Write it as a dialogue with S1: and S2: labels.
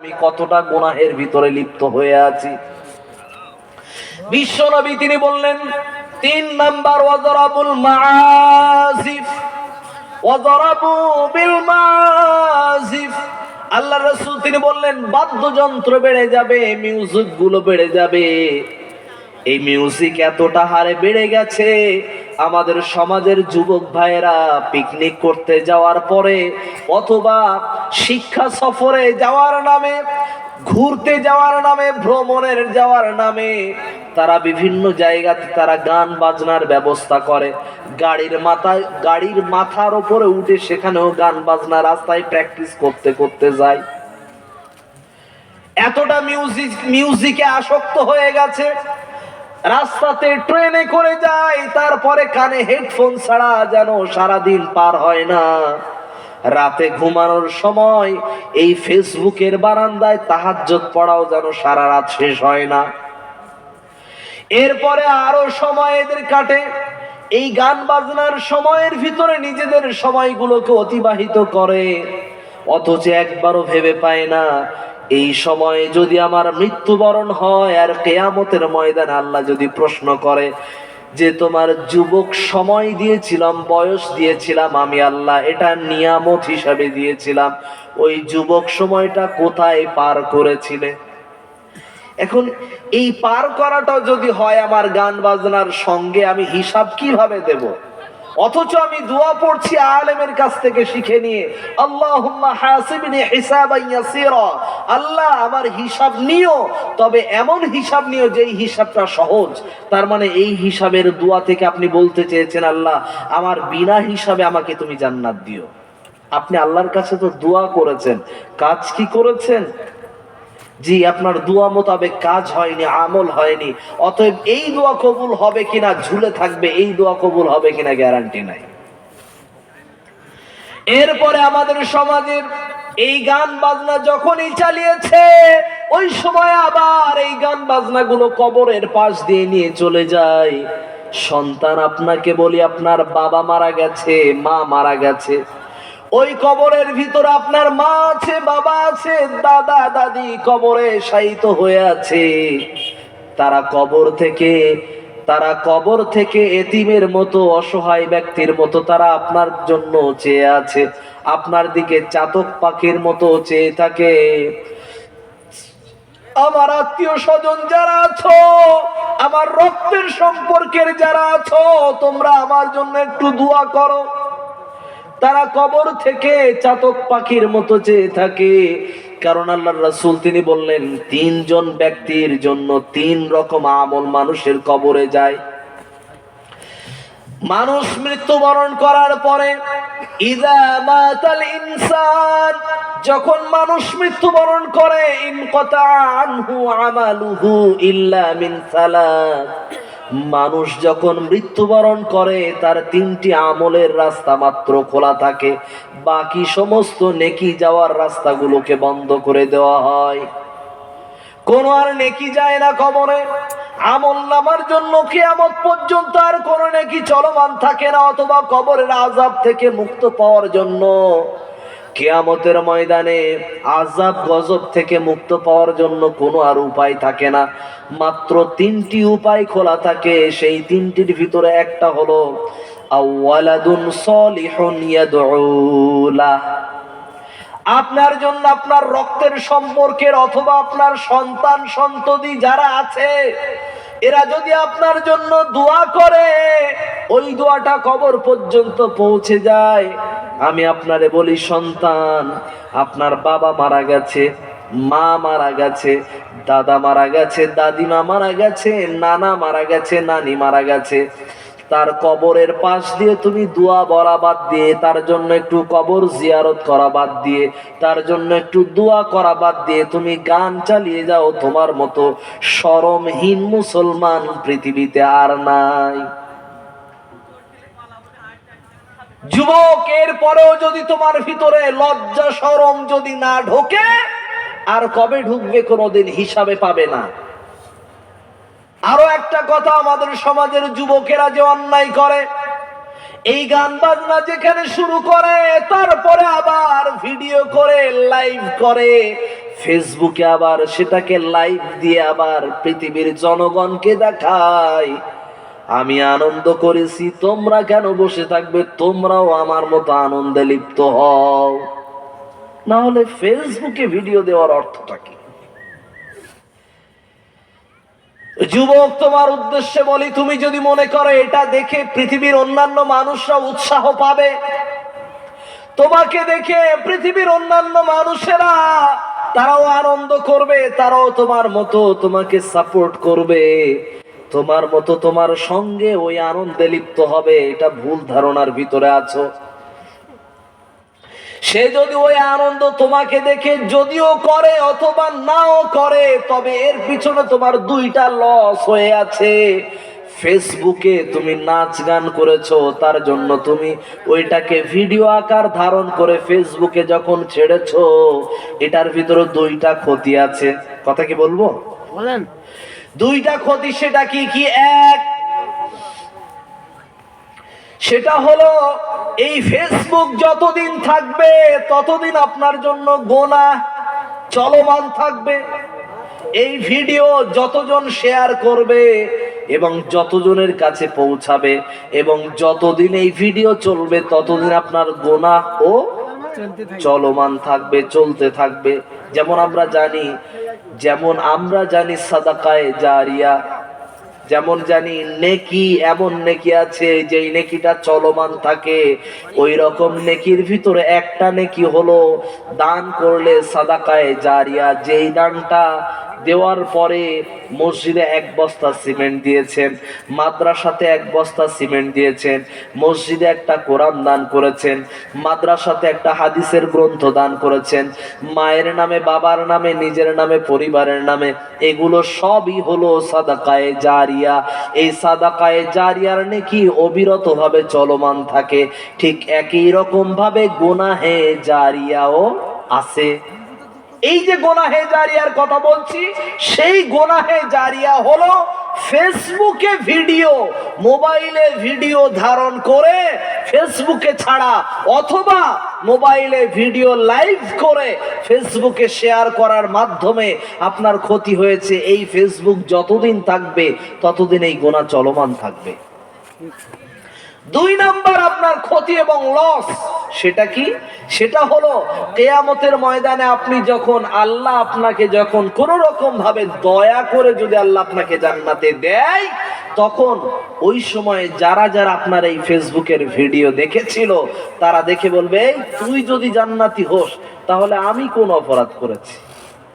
S1: আমি কতটা গোনাহের ভিতরে লিপ্ত হয়ে আছি। বিশ্বনবী তিনি বললেন, তিন নাম্বার ওয়াজরাবুল মাআসিফ ওয়াজরাবু বিল মাআসিফ আল্লাহ রাসূল তিনি বললেন, বাদ্যযন্ত্র বেড়ে যাবে মিউজিকগুলো বেড়ে যাবে। এই মিউজিক এতটা হারে বেড়ে গেছে আমাদের সমাজের যুবক ভাইয়েরা পিকনিক করতে যাওয়ার পরে অথবা শিক্ষা সফরে যাওয়ার নামে, ঘুরতে যাওয়ার নামে, ভ্রমণের যাওয়ার নামে তারা বিভিন্ন জায়গাতে তারা গান বাজনার ব্যবস্থা করে। গাড়ির মাথায়, গাড়ির মাথার ওপরে উঠে সেখানেও গান বাজনা রাস্তায় প্র্যাকটিস করতে করতে যায়। এতটা মিউজিক মিউজিকে আসক্ত হয়ে গেছে। রাস্তাতে ট্রেনে করে যায়, তারপরে কানে হেডফোন ছাড়া যেন সারাদিন পার হয় না। রাতে ঘুমানোর সময় এই ফেসবুকের বারান্দায় তাহাজ্জত পড়াও যেন সারা রাত শেষ হয় না। এরপরে আরও সময় এদের কাটে। এই গান বাজনার সময়ের ভিতরে নিজেদের সময়গুলোকে অতিবাহিত করে, অথচ একবারও ভেবে পায় না এই সময়ে যদি আমার মৃত্যুবরণ হয় আর কেয়ামতের ময়দান আল্লাহ যদি প্রশ্ন করে যে তোমার যুবক সময় দিয়েছিলাম, বয়স দিয়েছিলাম, আমি আল্লাহ এটা নিয়ামত হিসাবে দিয়েছিলাম। ওই যুবক সময়টা কোথায় পার করেছিলে? এখন এই পার করাটা যদি হয় আমার গান বাজনার সঙ্গে, আমি হিসাব কীভাবে দেব? অথচ আমি দোয়া পড়ছি আলেমের কাছ থেকে শিখে নিয়ে। আল্লাহুম্মা হাসিবনি হিসাবান ইয়াসীরা। আল্লাহ আমার হিসাব নিও, তবে এমন হিসাব নিও যেই হিসাবটা সহজ। তার মানে এই হিসাবের দোয়া থেকে আপনি বলতে চেয়েছেন, আল্লাহ, আমার বিনা হিসাবে আমাকে তুমি জান্নাত দিও। আপনি আল্লাহর কাছে তো দোয়া করেছেন। কাজ কি করেছেন? জি, আপনার দোয়া মোতাবেক কাজ হয়নি, আমল হয়নি। অতএব এই দোয়া কবুল হবে কিনা, ঝুলে থাকবে, এই দোয়া কবুল হবে কিনা গ্যারান্টি নাই। এরপরে আমাদের সমাজের এই গান বাজনা যখনই চালিয়েছে, ওই সময় আবার এই গান বাজনা গুলো কবরের পাশ দিয়ে নিয়ে চলে যায়। সন্তান আপনাকে বলি, আপনার বাবা মারা গেছে, মা মারা গেছে। ওই কবরের ভিতরে আপনার মা আছে, বাবা আছে, দাদা, দাদি কবরে শায়িত হয়ে আছে। তারা কবর থেকে, তারা কবর থেকে এতিমের মতো, অসহায় ব্যক্তির মতো তারা আপনার জন্য চেয়ে আছে। আপনার দিকে চাতক পাখির মতো চেয়ে থাকে। আমার আত্মীয় স্বজন যারা আছো, আমার রক্তের সম্পর্কের যারা আছো, তোমরা আমার জন্য একটু দোয়া করো। তারা কবর থেকে চাতক পাখির মতো চেয়ে থাকে। কারণ আল্লাহ রাসূল তিনি বললেন, তিনজন ব্যক্তির জন্য তিন রকম আমল মানুষের কবরে যায়। মানুষ মৃত্যুবরণ করার পরে ইনসান যখন মানুষ মৃত্যুবরণ করে ইনকতা আনহু আমালুহু ইল্লা মিন সালাত মানুষ যখন মৃত্যুবরণ করে, তার তিনটি আমলের রাস্তা মাত্র খোলা থাকে। বাকি সমস্ত নেকি যাওয়ার রাস্তাগুলোকে বন্ধ করে দেওয়া হয়। কোন আর নেকি যায় না কবরে। আমল নামার জন্য কেয়ামত পর্যন্ত আর কোন নেকি চলমান থাকে না, অথবা কবরের আজাব থেকে মুক্ত পাওয়ার জন্য। কেয়ামতের ময়দানে আজাব গজব থেকে মুক্ত পাওয়ার জন্য কোনো আর উপায় থাকে না। মাত্র তিনটি উপায় খোলা থাকে, সেই তিনটির ভিতরে একটা হলো আপনার জন্য আপনার রক্তের সম্পর্কের অথবা আপনার সন্তান, সন্ততি যারা আছে, এরা যদি আপনার জন্য দোয়া করে, ওই দোয়াটা কবর পর্যন্ত পৌঁছে যায়। আমি আপনারে বলি, সন্তান, আপনার বাবা মারা গেছে, মা মারা গেছে, দাদা মারা গেছে, দাদিমা মারা গেছে, নানা মারা গেছে, নানি মারা গেছে। তার কবরের পাশ দিয়ে তুমি দোয়া বলা বাদ দিয়ে, তার জন্য একটু কবর জিয়ারত করা বাদ দিয়ে, তার জন্য একটু দোয়া করা বাদ দিয়ে তুমি গান চালিয়ে যাও, তোমার মতো সরমহীন মুসলমান পৃথিবীতে আর নাই। যুবক এর পরেও যদি তোমার ভিতরে লজ্জা সরম যদি না ঢোকে, আর কবে ঢুকবে কোনোদিন হিসাবে পাবে না। আরও একটা কথা আমাদের সমাজের যুবকেরা যে অন্যায় করে, এই গান বাজনা যেখানে শুরু করে, তারপরে আবার ভিডিও করে, লাইভ করে, ফেসবুকে আবার সেটাকে লাইভ দিয়ে আবার পৃথিবীর জনগণকে দেখায়। আমি আনন্দ করেছি, তোমরা কেন বসে থাকবে? তোমরাও আমার মতো আনন্দে লিপ্ত হও। না হলে ফেসবুকে ভিডিও দেওয়ার অর্থটা কি? যুবক, তোমার উদ্দেশ্যে বলি, তুমি যদি মনে করো এটা দেখে পৃথিবীর অন্যান্য মানুষরা উৎসাহ পাবে, তোমাকে দেখে পৃথিবীর অন্যান্য মানুষেরা, তারাও আনন্দ করবে, তারাও তোমার মতো তোমাকে সাপোর্ট করবে। তোমার মতো তোমার সঙ্গে ওই আনন্দে লিপ্ত হবে, এটা ভুল ধারণার ভিতরে আছো। সে যদি ওই আনন্দ তোমাকে দেখে যদিও করে অথবা নাও করে, তবে এর পিছনে তোমার দুইটা লস হয়ে আছে। ফেসবুকে তুমি নাচ গান করেছ, তার জন্য তুমি ওইটাকে ভিডিও আকার ধারণ করে ফেসবুকে যখন ছেড়েছো, এটার ভিতরে দুইটা ক্ষতি আছে। কথা কি বলব?
S2: বলেন।
S1: দুইটা ক্ষতি সেটা কি কি এক? সেটা হলো এই ফেসবুক যতদিন থাকবে ততদিন আপনার জন্য গোনা চলমান থাকবে। এই ভিডিও যতজন শেয়ার করবে এবং যতজনের কাছে পৌঁছাবে এবং যতদিন এই ভিডিও চলবে ততদিন আপনার গোনা ও চলমান থাকবে চলতে থাকবে। যেমন আমরা জানি যেমন আমরা জানি সাদাকায় জারিয়া, যেমন জানি নেকি, এমন নেকি আছে যেই নেকিটা চলমান থাকে। ওই রকম নেকির ভিতরে একটা নেকি হলো দান করলে সাদাকায় জারিয়া, যেই দানটা দেওয়ার পরে মসজিদে এক বস্তা সিমেন্ট দিয়েছেন, মাদ্রাসাতে এক বস্তা সিমেন্ট দিয়েছেন, মসজিদে একটা কোরআন দান করেছেন, মাদ্রাসাতে একটা হাদিসের গ্রন্থ দান করেছেন, মায়ের নামে, বাবার নামে, নিজের নামে, পরিবারের নামে, এগুলো সবই হলো সাদাকায়ে জারিয়া। এই সাদাকায়ে জারিয়ার নাকি অবিরতভাবে চলমান থাকে, ঠিক একই রকম ভাবে গোনাহে জারিয়াও আছে। এই যে গোনাহে জারিয়ার কথা বলছি, সেই গোনাহে জারিয়া হলো ফেসবুকে ভিডিও, মোবাইলে ভিডিও ধারণ করে ফেসবুকে ছাড়া, অথবা মোবাইলে ভিডিও লাইভ করে ফেসবুকে শেয়ার করার মাধ্যমে আপনার ক্ষতি হয়েছে। এই ফেসবুক যতদিন থাকবে, ততদিন এই গোনা চলমান থাকবে। দুই নাম্বার আপনার ক্ষতি এবং লস সেটা কি? সেটা হলো কেয়ামতের ময়দানে আপনি যখন আল্লাহ আপনাকে যখন কোন রকম ভাবে দয়া করে যদি আল্লাহ আপনাকে জান্নাতে দেয় তখন ওই সময়ে যারা যারা আপনার এই ফেসবুকের ভিডিও দেখেছিল তারা দেখে বলবে "এই, তুই যদি জান্নাতি হোস তাহলে আমি কোন অপরাধ করেছি?